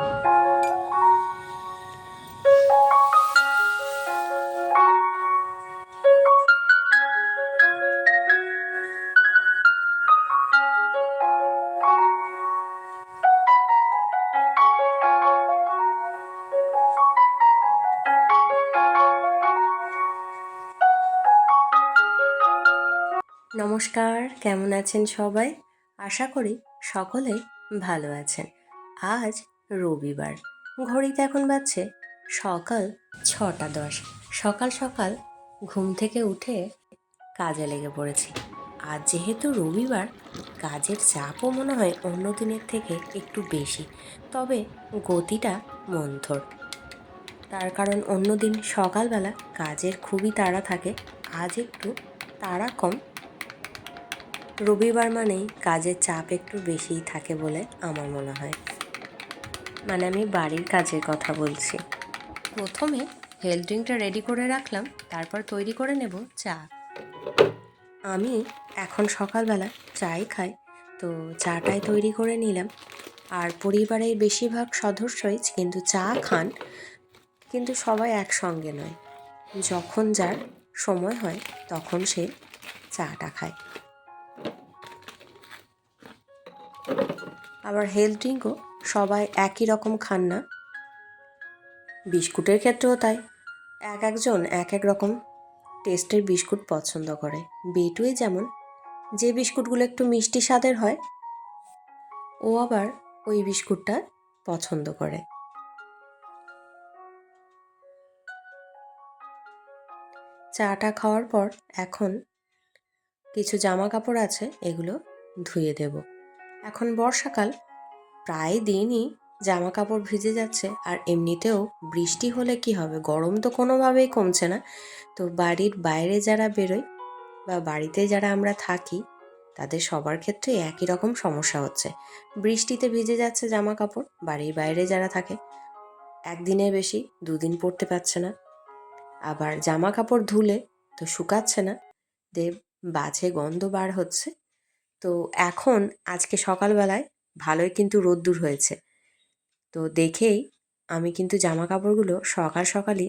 নমস্কার কেমন আছেন সবাই? আশা করি সকলে ভালো আছেন। আজ রবিবার। ঘড়িতে এখন বাজছে সকাল ছটা দশ। সকাল সকাল ঘুম থেকে উঠে কাজে লেগে পড়েছি। আজ যেহেতু রবিবার, কাজের চাপও মনে হয় অন্য দিনের থেকে একটু বেশি। তবে গতিটা মন্থর। তার কারণ অন্যদিন সকালবেলা কাজের খুবই তাড়া থাকে, আজ একটু তাড়া কম। রবিবার মানেই কাজের চাপ একটু বেশিই থাকে বলে আমার মনে হয়। মানে আমি বাড়ির কাজের কথা বলছি। প্রথমে হেলথ ড্রিঙ্কটা রেডি করে রাখলাম, তারপর তৈরি করে নেব চা। আমি এখন সকালবেলা চাই খাই, তো চাটাই তৈরি করে নিলাম। আর পরিবারের বেশিরভাগ সদস্যই কিন্তু চা খান, কিন্তু সবাই একসঙ্গে নয়। যখন যার সময় হয়, তখন সে চাটা খায়। আবার হেলথ ড্রিঙ্কও সবাই একই রকম খান না। বিস্কুটের ক্ষেত্রেও তাই। এক একজন এক এক রকম টেস্টের বিস্কুট পছন্দ করে। বেটুই যেমন, যে বিস্কুটগুলো একটু মিষ্টি স্বাদের হয়, ও আবার ওই বিস্কুটটা পছন্দ করে। চাটা খাওয়ার পর এখন কিছু জামা কাপড় আছে, এগুলো ধুয়ে দেব। এখন বর্ষাকাল প্রায় দিনই জামা কাপড় ভিজে যাচ্ছে আর এমনিতেও বৃষ্টি হলে কি হবে? গরম তো কোনোভাবেই কমছে না। তো বাড়ির বাইরে যারা বেরোয় বা বাড়িতে যারা আমরা থাকি, তাদের সবার ক্ষেত্রে একই রকম সমস্যা হচ্ছে। বৃষ্টিতে ভিজে যাচ্ছে জামা কাপড় বাড়ির বাইরে যারা থাকে একদিনের বেশি, দুদিন পরতে পারছে না। আবার জামা কাপড় ধুলে তো শুকাচ্ছে না, দেব বাজে গন্ধ বার হচ্ছে। তো এখন, আজকে সকালবেলায় ভালোই কিন্তু রোদ্দুর হয়েছে। তো দেখেই আমি কিন্তু জামা কাপড়গুলো সকাল সকালই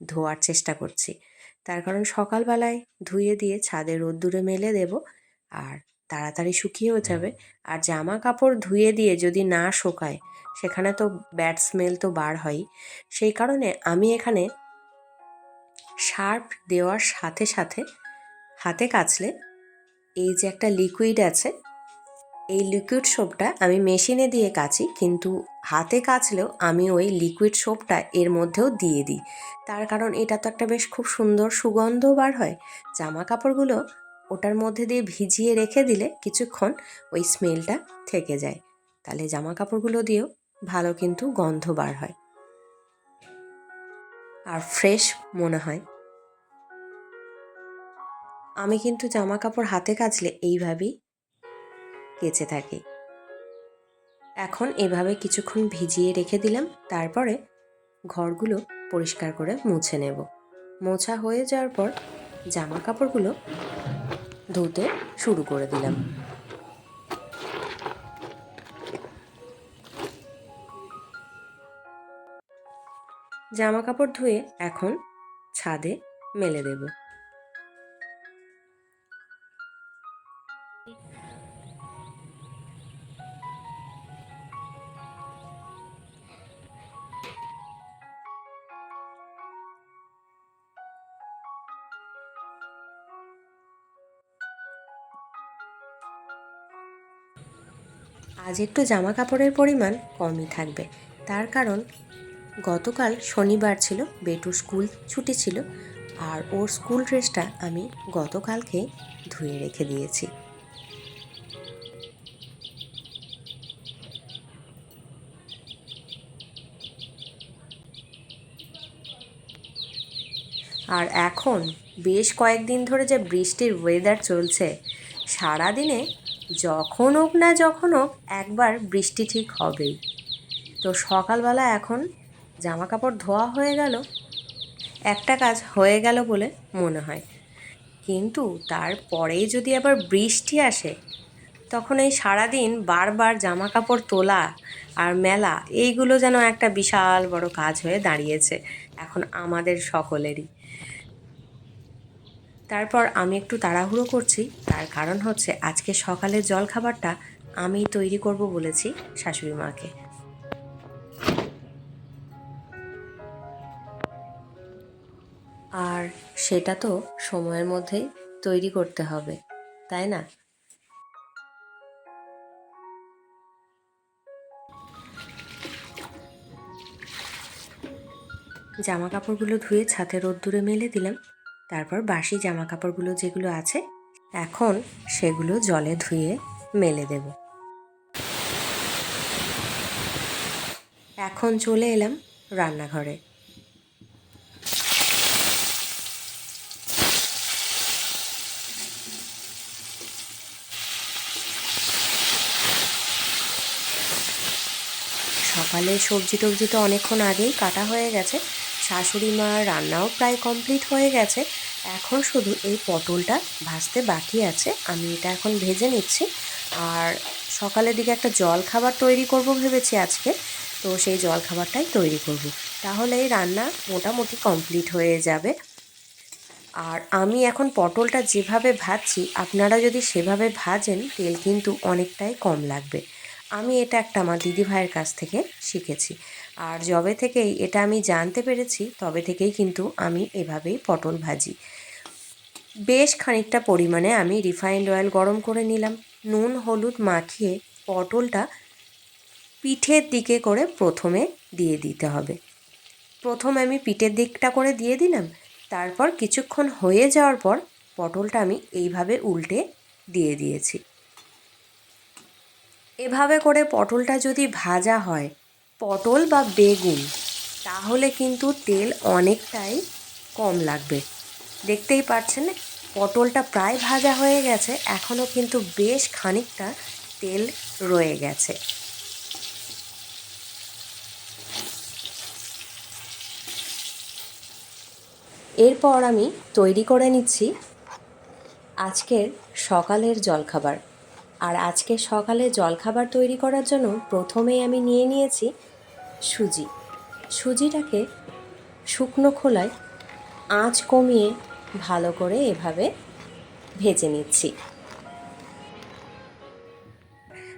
ধোয়ার চেষ্টা করছি। তার কারণ সকালবেলায় ধুয়ে দিয়ে ছাদে রোদ্দুরে মেলে দেব আর তাড়াতাড়ি শুকিয়েও যাবে। আর জামা কাপড় ধুয়ে দিয়ে যদি না শোকায় সেখানে তো ব্যাড স্মেল তো বার হয়ই। সেই কারণে আমি এখানে শার্প দেওয়ার সাথে সাথে হাতে কাচলে এই যে একটা লিকুইড আছে এই লিকুইড সোপটা আমি মেশিনে দিয়ে কাচি, কিন্তু হাতে কাচলেও আমি ওই লিকুইড সোপটা এর মধ্যেও দিয়ে দিই। তার কারণ এটা তো একটা বেশ খুব সুন্দর সুগন্ধ বার হয়। জামা কাপড়গুলো ওটার মধ্যে দিয়ে ভিজিয়ে রেখে দিলে কিছুক্ষণ ওই স্মেলটা থেকে যায়। তাহলে জামা কাপড়গুলো দিয়েও ভালো কিন্তু গন্ধ বার হয়। আর ফ্রেশ মনে হয়। আমি কিন্তু জামা কাপড় হাতে কাচলে এইভাবেই কেচে থাকি। এখন এভাবে কিছুক্ষণ ভিজিয়ে রেখে দিলাম, তারপরে ঘরগুলো পরিষ্কার করে মুছে নেব। মোছা হয়ে যাওয়ার পর জামা কাপড়গুলো ধুতে শুরু করে দিলাম। জামা কাপড় ধুয়ে এখন ছাদে মেলে দেবো। আজ একটু জামা কাপড়ের পরিমাণ কমই থাকবে। তার কারণ, গতকাল শনিবার ছিল, বেটুর স্কুল ছুটি ছিল, আর ওর স্কুল ড্রেসটা আমি গতকালকে ধুয়ে রেখে দিয়েছি। আর এখন বেশ কয়েকদিন ধরে যে বৃষ্টির ওয়েদার চলছে, সারাদিনে যখন হোক না যখন হোক, একবার বৃষ্টি ঠিক হবেই। তো সকালবেলা এখন জামা কাপড় ধোয়া হয়ে গেল। একটা কাজ হয়ে গেল বলে মনে হয়। কিন্তু তারপরেই যদি আবার বৃষ্টি আসে, তখন এই সারাদিন বারবার জামা কাপড় তোলা আর মেলা, এইগুলো যেন একটা বিশাল বড় কাজ হয়ে দাঁড়িয়েছে এখন আমাদের সকলেরই। তারপর আমি একটু তাড়াহুড়ো করছি। তার কারণ হচ্ছে আজকে সকালের জলখাবারটা আমি তৈরি করব বলেছি শাশুড়ি মাকে। আর সেটা তো সময়ের মধ্যেই তৈরি করতে হবে, তাই না? জামা কাপড়গুলো ধুয়ে ছাতে রোদ্দুরে মেলে দিলাম। তারপর বাসি জামা কাপড়গুলো যেগুলো আছে, এখন সেগুলো জলে ধুয়ে মেলে দেব। এখন চলে এলাম রান্নাঘরে। সকালে সবজি টবজি তো অনেকক্ষণ আগেই কাটা হয়ে গেছে। শাশুড়ি মার রান্নাও প্রায় কমপ্লিট হয়ে গেছে। এখন শুধু এই পটলটা ভাজতে বাকি আছে। আমি এটা এখন ভেজে নিচ্ছি। আর সকালের দিকে একটা জল খাবার তৈরি করব ভেবেছি আজকে। তো সেই জল খাবারটাই তৈরি করব। তাহলে এই রান্না মোটামুটি কমপ্লিট হয়ে যাবে। আর আমি এখন পটলটা যেভাবে ভাজছি, আপনারা যদি সেভাবে ভাজেন, তেল কিন্তু অনেকটাই কম লাগবে। আমি এটা একটা আমার দিদি ভাইয়ের কাছ থেকে শিখেছি। আর যবে থেকেই এটা আমি জানতে পেরেছি, তবে থেকেই কিন্তু আমি এভাবেই পটল ভাজি। বেশ খানিকটা পরিমাণে আমি রিফাইন্ড অয়েল গরম করে নিলাম। নুন, হলুদ মাখিয়ে পটলটা পিঠের দিকে করে প্রথমে দিয়ে দিতে হবে। প্রথম আমি পিঠের দিকটা করে দিয়ে দিলাম। তারপর কিছুক্ষণ হয়ে যাওয়ার পর পটলটা আমি এইভাবে উল্টে দিয়ে দিয়েছি। এভাবে করে পটলটা যদি ভাজা হয় পটল বা বেগুন, তাহলে কিন্তু তেল অনেকটাই কম লাগবে। দেখতেই পাচ্ছেন, পটলটা প্রায় ভাজা হয়ে গেছে এখনও কিন্তু বেশ খানিকটা তেল রয়ে গেছে। এরপর আমি তৈরি করে নিচ্ছি আজকের সকালের জলখাবার। আর আজকে সকালে জলখাবার তৈরি করার জন্য প্রথমেই আমি নিয়ে নিয়েছি সুজি। সুজিটাকে শুকনো খোলায় আঁচ কমিয়ে ভালো করে এভাবে ভেজে নিচ্ছি।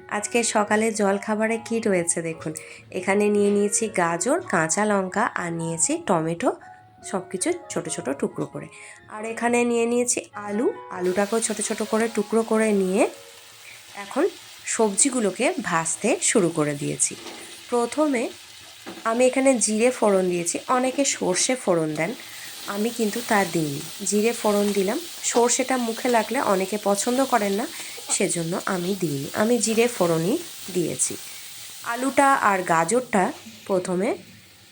আজকে সকালে জলখাবারে কি রয়েছে দেখুন। এখানে নিয়ে নিয়েছি গাজর, কাঁচা লঙ্কা আর নিয়েছি টমেটো সব কিছু ছোটো ছোটো টুকরো করে। আর এখানে নিয়ে নিয়েছি আলু। আলুটাকেও ছোটো ছোটো করে টুকরো করে নিয়ে এখন সবজিগুলোকে ভাজতে শুরু করে দিয়েছি। প্রথমে আমি এখানে জিরে ফোড়ন দিয়েছি। অনেকে সর্ষে ফোড়ন দেন। আমি কিন্তু তা দিইনি। জিরে ফোড়ন দিলাম। সর্ষেটা মুখে লাগলে অনেকে পছন্দ করেন না, সেজন্য আমি দিইনি। আমি জিরে ফোড়নই দিয়েছি। আলুটা আর গাজরটা প্রথমে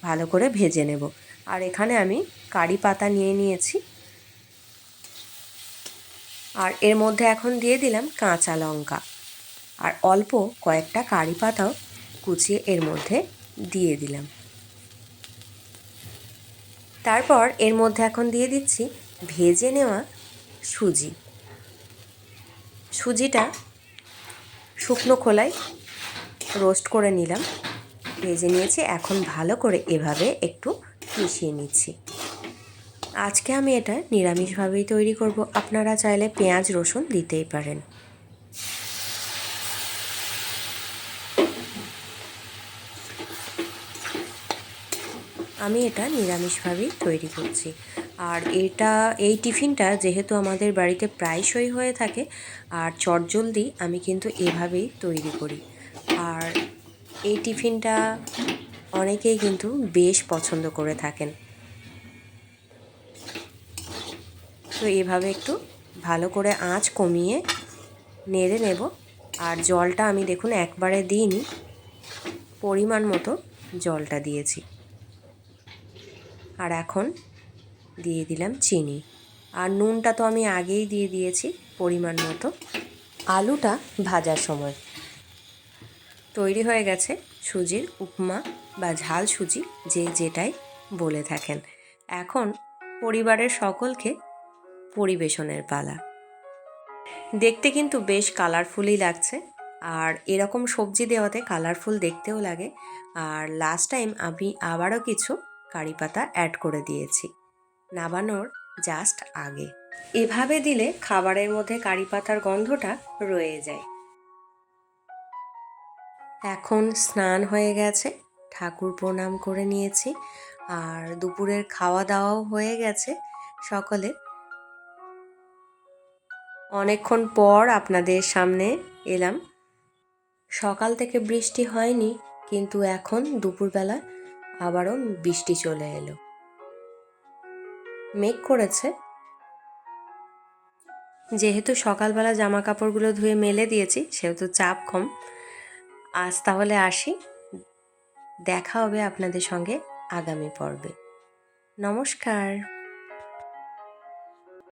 ভালো করে ভেজে নেব। আর এখানে আমি কারি পাতা নিয়ে নিয়েছি। আর এর মধ্যে এখন দিয়ে দিলাম কাঁচা লঙ্কা। আর অল্প কয়েকটা কারি পাতাও কুচিয়ে এর মধ্যে দিয়ে দিলাম। তারপর এর মধ্যে এখন দিয়ে দিচ্ছি ভেজে নেওয়া সুজি। সুজিটা শুকনো খোলায় রোস্ট করে নিলাম। ভেজে নিয়েছি, এখন ভালো করে এভাবে একটু মিশিয়ে নিচ্ছি। আজকে আমি এটা নিরামিষভাবেই তৈরি করব। আপনারা চাইলে পেঁয়াজ, রসুন দিতেই পারেন। আমি এটা নিরামিষভাবেই তৈরি করছি। আর এটা, এই টিফিনটা যেহেতু আমাদের বাড়িতে প্রায়শই হয়ে থাকে, আর চটজলদি আমি কিন্তু এভাবেই তৈরি করি। আর এই টিফিনটা অনেকেই কিন্তু বেশ পছন্দ করে থাকেন। তো এভাবে একটু ভালো করে আঁচ কমিয়ে নেড়ে নেব। আর জলটা আমি দেখুন একবারে দিইনি, পরিমাণ মতো জলটা দিয়েছি। আর এখন দিয়ে দিলাম চিনি। আর নুনটা তো আমি আগেই দিয়ে দিয়েছি পরিমাণ মতো। আলুটা ভাজার সময়। তৈরি হয়ে গেছে সুজির উপমা বা ঝাল সুজি যে যেটাই বলে থাকেন। এখন পরিবারের সকলকে পরিবেশনের পালা। দেখতে কিন্তু বেশ কালারফুলই লাগছে। আর এরকম সবজি দেওয়াতে কালারফুল দেখতেও লাগে। আর লাস্ট টাইম আমি আবারও কিছু কারি পাতা অ্যাড করে দিয়েছি। নাবানোর জাস্ট আগে। এভাবে দিলে খাবারের মধ্যে কারি পাতার গন্ধটা রয়ে যায়। এখন স্নান হয়ে গেছে, ঠাকুর প্রণাম করে নিয়েছি, আর দুপুরের খাওয়া দাওয়াও হয়ে গেছে সকলে। অনেকক্ষণ পর আপনাদের সামনে এলাম। সকাল থেকে বৃষ্টি হয়নি, কিন্তু এখন দুপুরবেলা আবারও বৃষ্টি চলে এলো। মেঘ করেছে। যেহেতু সকালবেলা জামা কাপড়গুলো ধুয়ে মেলে দিয়েছি, সেহেতু চাপ কম। আজ তাহলে আসি। দেখা হবে আপনাদের সঙ্গে আগামী পর্বে। নমস্কার।